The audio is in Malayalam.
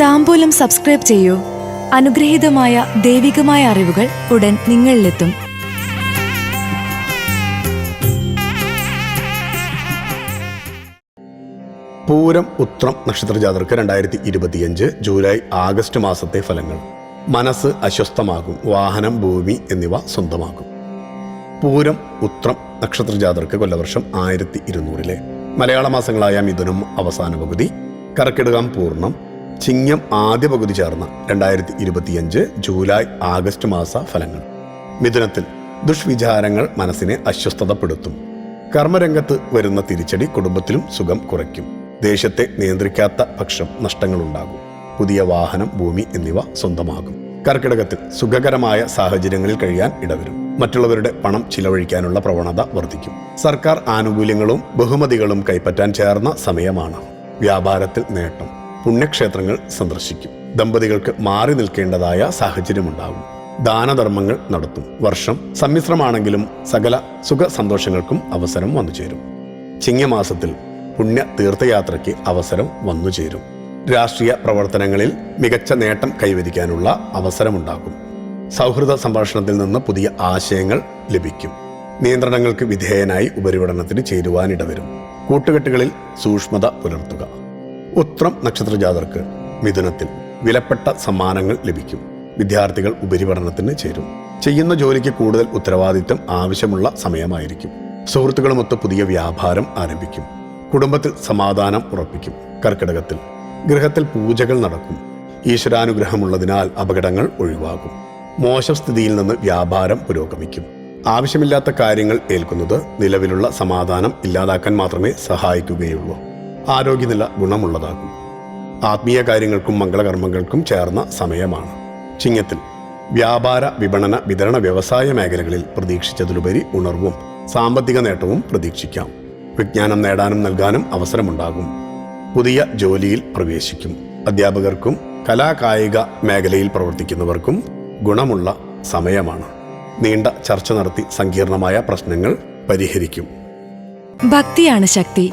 താമ്പൂലം സബ്സ്ക്രൈബ് ചെയ്യൂ. അനുഗ്രഹീതമായ ദൈവികമായ അറിവുകൾ ഉടൻ നിങ്ങളിലെത്തും. പൂരം ഉത്രം നക്ഷത്രജാതർക്ക് രണ്ടായിരത്തി ഇരുപത്തിയഞ്ച് ജൂലൈ ആഗസ്റ്റ് മാസത്തെ ഫലങ്ങൾ. മനസ്സ് അസ്വസ്ഥമാകും. വാഹനം ഭൂമി എന്നിവ സ്വന്തമാകും പൂരം ഉത്രം നക്ഷത്രജാതർക്ക് കൊല്ലവർഷം ആയിരത്തി ഇരുന്നൂറിലെ മലയാള മാസങ്ങളായ മിഥുനം അവസാന പകുതി കർക്കിടകം പൂർണം ചിങ്ങം ആദ്യ പകുതി ചേർന്ന രണ്ടായിരത്തി ഇരുപത്തിയഞ്ച് ജൂലൈ ആഗസ്റ്റ് മാസ ഫലങ്ങൾ. മിഥുനത്തിൽ ദുഷ്വിചാരങ്ങൾ മനസ്സിനെ അസ്വസ്ഥതപ്പെടുത്തും. കർമ്മരംഗത്ത് വരുന്ന തിരിച്ചടി കുടുംബത്തിലും സുഖം കുറയ്ക്കും. ദേശത്തെ നിയന്ത്രിക്കാത്ത പക്ഷം നഷ്ടങ്ങൾ ഉണ്ടാകും പുതിയ വാഹനം ഭൂമി എന്നിവ സ്വന്തമാകും. കർക്കിടകത്തിൽ സുഖകരമായ സാഹചര്യങ്ങളിൽ കഴിയാൻ ഇടവരും. മറ്റുള്ളവരുടെ പണം ചിലവഴിക്കാനുള്ള പ്രവണത വർദ്ധിക്കും. സർക്കാർ ആനുകൂല്യങ്ങളും ബഹുമതികളും കൈപ്പറ്റാൻ ചേർന്ന സമയമാണ് വ്യാപാരത്തിൽ നേട്ടം. പുണ്യക്ഷേത്രങ്ങൾ സന്ദർശിക്കും. ദമ്പതികൾക്ക് മാറി നിൽക്കേണ്ടതായ സാഹചര്യമുണ്ടാകും. ദാനധർമ്മങ്ങൾ നടത്തും. വർഷം സമ്മിശ്രമാണെങ്കിലും സകല സുഖ സന്തോഷങ്ങൾക്കും അവസരം വന്നു ചേരും. ചിങ്ങമാസത്തിൽ പുണ്യ തീർത്ഥയാത്രയ്ക്ക് അവസരം വന്നു ചേരും. രാഷ്ട്രീയ പ്രവർത്തനങ്ങളിൽ മികച്ച നേട്ടം കൈവരിക്കാനുള്ള അവസരമുണ്ടാകും. സൗഹൃദ സംഭാഷണത്തിൽ നിന്ന് പുതിയ ആശയങ്ങൾ ലഭിക്കും. നിയന്ത്രണങ്ങൾക്ക് വിധേയനായി ഉപരിപഠനത്തിന് ചേരുവാനിടവരും. കൂട്ടുകെട്ടുകളിൽ സൂക്ഷ്മത പുലർത്തുക. ഉത്രം നക്ഷത്ര ജാതർക്ക് മിഥുനത്തിൽ വിലപ്പെട്ട സമ്മാനങ്ങൾ ലഭിക്കും. വിദ്യാർത്ഥികൾ ഉപരിപഠനത്തിന് ചേരും. ചെയ്യുന്ന ജോലിക്ക് കൂടുതൽ ഉത്തരവാദിത്തം ആവശ്യമുള്ള സമയമായിരിക്കും. സുഹൃത്തുക്കളുമൊത്ത് പുതിയ വ്യാപാരം ആരംഭിക്കും. കുടുംബത്തിൽ സമാധാനം ഉറപ്പിക്കും. കർക്കിടകത്തിൽ ഗൃഹത്തിൽ പൂജകൾ നടക്കും. ഈശ്വരാനുഗ്രഹമുള്ളതിനാൽ അപകടങ്ങൾ ഒഴിവാകും. മോശം സ്ഥിതിയിൽ നിന്ന് വ്യാപാരം പുരോഗമിക്കും. ആവശ്യമില്ലാത്ത കാര്യങ്ങൾ ഏൽക്കുന്നത് നിലവിലുള്ള സമാധാനം ഇല്ലാതാക്കാൻ മാത്രമേ സഹായിക്കുകയുള്ളൂ. ആരോഗ്യനില ഗുണമുള്ളതാകും. ആത്മീയ കാര്യങ്ങൾക്കും മംഗളകർമ്മങ്ങൾക്കും ചേർന്ന സമയമാണ്. ചിങ്ങത്തിൽ വ്യാപാര വിപണന വിതരണ വ്യവസായ മേഖലകളിൽ പ്രതീക്ഷിച്ചതിലുപരി ഉണർവും സാമ്പത്തിക നേട്ടവും പ്രതീക്ഷിക്കാം. വിജ്ഞാനം നേടാനും നൽകാനും അവസരമുണ്ടാകും. പുതിയ ജോലിയിൽ പ്രവേശിക്കും. അധ്യാപകർക്കും കലാകായിക മേഖലയിൽ പ്രവർത്തിക്കുന്നവർക്കും ഗുണമുള്ള സമയമാണ്. നീണ്ട ചർച്ച നടത്തി സങ്കീർണമായ പ്രശ്നങ്ങൾ പരിഹരിക്കും. ഭക്തിയാണ് ശക്തി.